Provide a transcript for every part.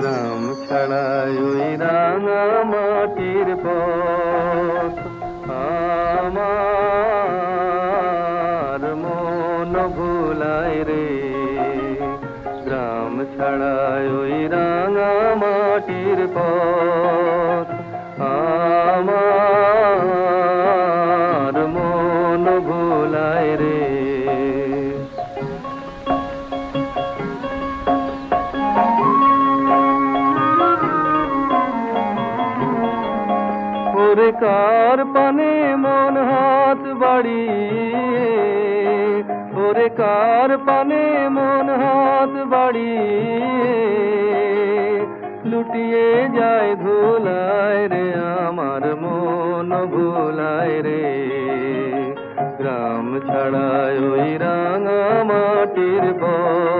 গ্রাম ছাড়াই ওই রাঙা মাটির পথ। আমার মন ভুলায় রে। ছাড়াই ওই রাঙা মাটির ভুলায় রে। ওরে পানে মন হাত বাড়িয়ে? ওরে কার পানে মন হাত বাড়িয়ে? লুটিয়ে যায় ধুলায় রে, আমার মন ভুলায় রে। গ্রাম ছাড়ায় ওই রাঙা মাটির পথ।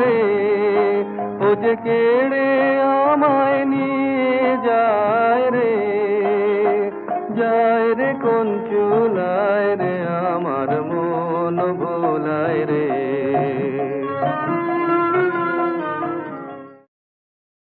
রে ও যে কেড়ে আমায় নিয়ে যায় রে যায় রে কোন চুলায় রে